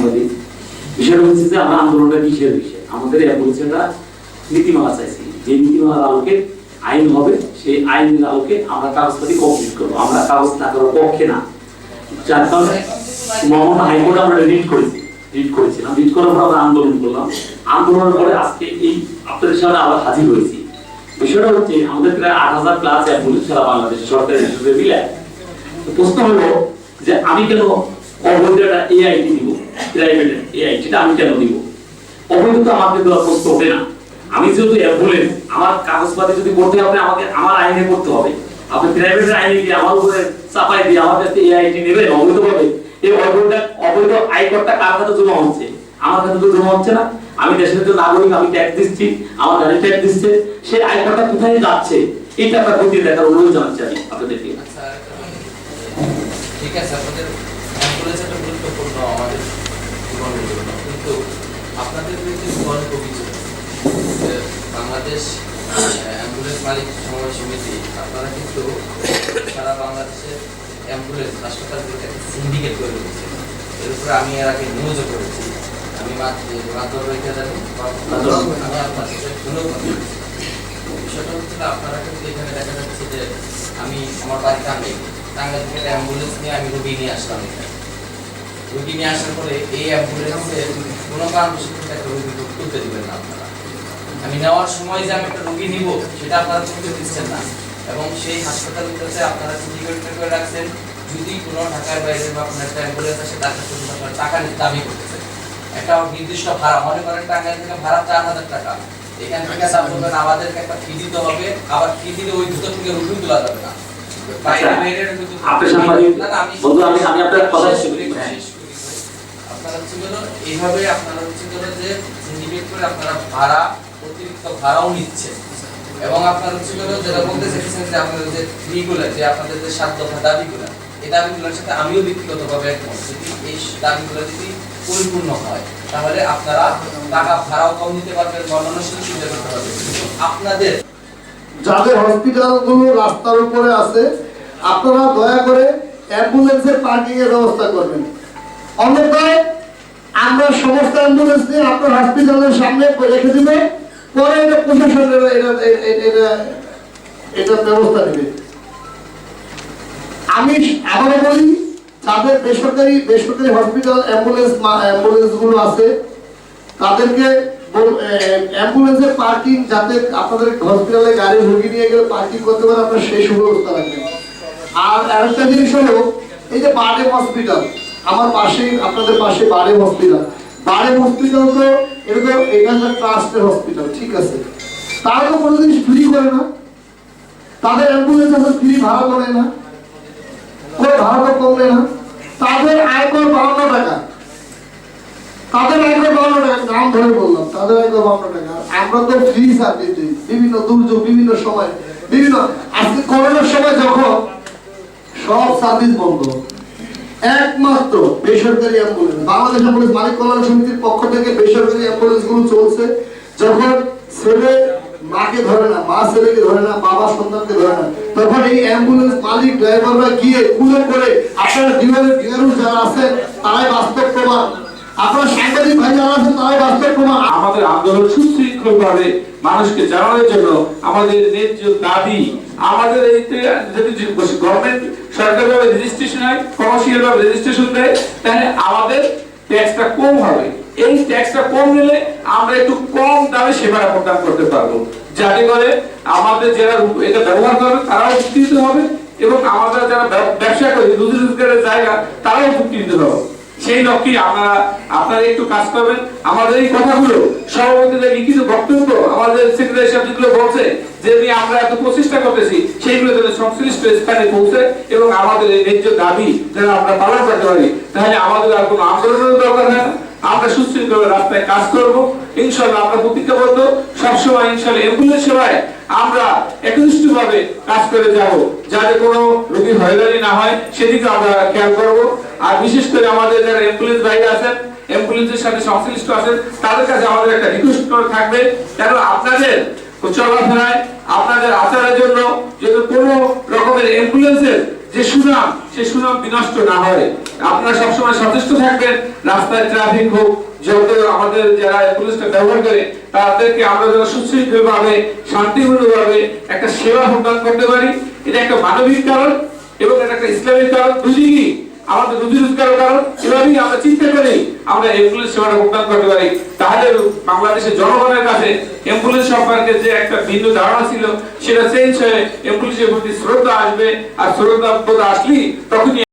সাংবাদিক বিষয়টা হচ্ছে যে আমরা আন্দোলনটা কিসের বিষয়? আমাদের অ্যাম্বুলেন্সটা নীতিমালা চাইছি। যে নীতিমালার আলোকে আইন হবে, সেই আইনের আলোকে আমরা কাগজপাতি কমপ্লিট করব। আমরা কাগজ না করার পক্ষে না। যার কারণে মহামান্য হাইকোর্টে আমরা রিট করেছি। রিট করেছিলাম। রিট করার পর আমরা আন্দোলন করলাম। আন্দোলনের পরে আজকে এই আপনাদের সামনে আবার হাজির হয়েছি। বিষয়টা হচ্ছে, আমাদের প্রায় আট হাজার প্লাস অ্যাম্বুলেন্স সারা বাংলাদেশে, সরকারি হিসেবে মিলে। তো প্রশ্ন হলো যে আমি কেন দিব প্রাইভেট আমি কেন দিব? তো আমাকে প্রশ্ন ওঠে না। আমি যেহেতু আমার কাগজপাতি যদি করতে হবে আমাকে আমার আইনে করতে হবে। আপনি প্রাইভেটের আইনে গিয়ে আমার উপরে চাপাই দিয়ে আমার কাছে এই অবৈধ আয়করটা কার কাছে জমা হচ্ছে? আমার কাছে তো জমা হচ্ছে না। আমি দেশের তো নাগরিক আমি ট্যাক্স দিচ্ছি আমার গাড়ি ট্যাক্স দিচ্ছে সেই আয়করটা কোথায় যাচ্ছে? এটা একটা খতিয়ে দেখার অনুরোধ জানাচ্ছি আমি আপনাদেরকে। আচ্ছা, ঠিক আছে আপনাদের অ্যাম্বুলেন্স একটা গুরুত্বপূর্ণ আমাদের জীবনের জন্য আপনাদের বিরুদ্ধে অভিযোগ বাংলাদেশ অ্যাম্বুলেন্স মালিক সমবায় সমিতি, আপনারা কিন্তু সারা বাংলাদেশের অ্যাম্বুলেন্স হাসপাতালগুলোকে সিন্ডিকেট করে এর উপরে আমি এর আগে নিউজও করেছি। আমি রেখে জানি আমি আপনার সাথে কথা বিষয়টা হচ্ছে আপনারা কিন্তু এখানে দেখা যাচ্ছে যে আমি, আমার বাড়ি টাঙ্গাই টাঙ্গাই থেকে অ্যাম্বুলেন্স নিয়ে আমি রুগী নিয়ে আসলাম এখানে। রুগী নিয়ে আসার পরে এই অ্যাম্বুলেন্সে কোনো কারণ বশত একটা রুগী তুলতে দিবেন না আপনারা। আমি নেওয়ার সময় যে আমি একটা রুগী নিব সেটা আপনারা তুলতে দিচ্ছেন না। এবং সেই হাসপাতালগুলোতে আপনারা সিন্ডিকেট করে রাখছেন। যদি কোনো ঢাকার বাইরে বা আপনার একটা অ্যাম্বুলেন্স আসে তার কাছে আপনারা টাকা দাবি করতেছেন। একটা নির্দিষ্ট ভাড়া মনে করেন টাঙ্গাইল থেকে ভাড়া চার হাজার টাকা। এখান থেকে চাপ করবেন আমাদেরকে একটা ফি দিতে হবে। আবার ফি দিলে ওই ভিতর থেকে রুগী তোলা যাবে না। বাইরে আচ্ছা, বাইরে আপনি আমি আপনার কথা শেষ শুনি করি, হ্যাঁ শেষ করি। আপনারা হচ্ছে গেলো, এইভাবে আপনারা হচ্ছে গেলো যে সিন্ডিকেট করে আপনারা ভাড়া, অতিরিক্ত ভাড়াও নিচ্ছেন। এবং আপনারা হচ্ছে গেলো যেটা বলতে চাইছেন যে আপনাদের যে ফিগুলো যে আপনাদের যে সাত দফা দাবিগুলো, এই দাবিগুলোর সাথে আমিও ব্যক্তিগতভাবে একমত। যদি এই দাবিগুলো যদি পরিপূর্ণ হয়, তাহলে আপনারা টাকা ভাড়াও কম নিতে পারবেন অন্যান্য সুবিধা করতে পারবেন। আপনাদের যাদের হসপিটালগুলো রাস্তার উপরে আছে, আপনারা দয়া করে অ্যাম্বুলেন্সের পার্কিং এর ব্যবস্থা করবেন। অন্যথায় আমরা সমস্ত অ্যাম্বুলেন্স নিয়ে আপনার হসপিটালের সামনে রেখে দিবে পরে এটা প্রশাসনের এটা, এটা- ব্যবস্থা নেবে। আমি আবারও বলি, যাদের বেসরকারি বেসরকারি হসপিটাল অ্যাম্বুলেন্স অ্যাম্বুলেন্সগুলো আছে, তাদেরকে বল- অ্যাম্বুলেন্সের পার্কিং যাতে আপনাদের হসপিটালে গাড়ি রুগী নিয়ে গেলে পার্কিং করতে পারে, আপনারা সেই সুব্যবস্থা রাখবেন। আর আরেকটা জিনিস হলো, এই যে বাডে হসপিটাল আমার পাশে, আপনাদের পাশে বাডে হসপিটাল বাডে হসপিটাল তো এটা তো এখানকার ট্রাস্টের হসপিটাল ঠিক আছে। তারা কোনো জিনিস ফ্রি করে না, তাদের অ্যাম্বুলেন্স আছে ফ্রি ভাড়া করে না, কোনো ভাড়া তো কমবে না। তাদের আয়কর বাউন্ন টাকা। তাদের আয়কর বাউন্ন টাকা, নাম ধরে বললাম, তাদের আয়কর বাউন্ন টাকা। আমরা তো ফ্রি সার্ভিস দিই, বিভিন্ন দুর্যোগ, বিভিন্ন সময়, বিভিন্ন আজকে করোনার সময় যখন সব সার্ভিস বন্ধ। একমাত্র বেসরকারি অ্যাম্বুলেন্স। বাংলাদেশ অ্যাম্বুলেন্স মালিক কল্যাণ সমিতির পক্ষ থেকে বেসরকারি অ্যাম্বুলেন্সগুলো চলছে যখন ছেলে মাকে ধরে না, মা ছেলেকে ধরে না, বাবা সন্তানকে ধরে না, তখন এই অ্যাম্বুলেন্স মালিক, ড্রাইভাররা গিয়ে কুলে করে আপনারা ডিলারের ডিলারও যারা আছে তারাই প্রমাণ আপনারা সাংবাদিক ভাই আমাদের আন্দোলন সুশৃঙ্খল মানুষকে জানানোর জন্য আমাদের ন্যায্য দাবি, আমাদের গভর্নমেন্ট সরকারি ভাবে রেজিস্ট্রেশন হয় কমার্শিয়াল রেজিস্ট্রেশন দেয়, তাহলে আমাদের ট্যাক্সটা কম হবে। এই ট্যাক্সটা কম নিলে আমরা একটু কম দামে সেবা প্রদান করতে পারব। যাতে করে আমাদের যারা এটা ব্যবহার করবে তারাও উপকৃত হবে এবং আমাদের যারা ব্যবসা করে রুজি রোজগারের জায়গা, তারাও উপকৃত হবে। সেই লক্ষ্যে আপনারা আপনারা একটু কাজ করবেন। আমাদের এই কথাগুলো সভাপতিদের লিখিত বক্তব্য? আমাদের সেক্রেটারি সাহেব যেগুলো বলছে, যে আমরা এত প্রচেষ্টা করতেছি, সেইগুলো যেন সংশ্লিষ্ট স্থানে পৌঁছে এবং আমাদের এই ন্যায্য দাবি যেন আমরা পালন করতে পারি, তাহলে আমাদের আর কোনো আন্দোলনের দরকার হয় না। আমরা সুশৃঙ্খল রাস্তায় কাজ করব। ইনশাল্লাহ আমরা প্রতিজ্ঞাবদ্ধ। সবসময় ইনশাল্লাহ অ্যাম্বুলেন্স সেবায় আমরা একনিষ্ঠ ভাবে কাজ করে যাব। যাতে কোনো রোগী হয়রানি না হয়, সেদিকে আমরা খেয়াল করব। আর বিশেষ করে আমাদের যারা অ্যাম্বুলেন্স বাইরে আছেন অ্যাম্বুলেন্সের সাথে সংশ্লিষ্ট আছেন, তাদের কাছে আমাদের একটা রিকোয়েস্ট করে থাকবে, কেন আপনাদের চলাফেরায়, আপনাদের আচারের জন্য যদি কোনো রকমের যে সুনাম, সে সুনাম বিনষ্ট না হয়, আপনারা সবসময় সচেষ্ট থাকবেন, রাস্তায় ট্রাফিক হোক, যত আমাদের যারা পুলিশটা ব্যবহার করে, তাদেরকে আমরা যেন সুশৃঙ্খল ভাবে শান্তিপূর্ণ ভাবে একটা সেবা প্রদান করতে পারি। এটা একটা মানবিক কারণ এবং এটা একটা ইসলামিক কারণ দুদিকই আমাদের রুজি রোজগারের কারণ। এভাবেই আমরা চিনতে পারি আমরা অ্যাম্বুলেন্স সেবাটা প্রদান করতে পারি। তাহলে বাংলাদেশের জনগণের কাছে অ্যাম্বুলেন্স সম্পর্কে যে একটা ভিন্ন ধারণা ছিল, সেটা চেঞ্জ হয়ে অ্যাম্বুলেন্সের প্রতি শ্রদ্ধা আসবে। আর শ্রদ্ধা আসলেই তখনই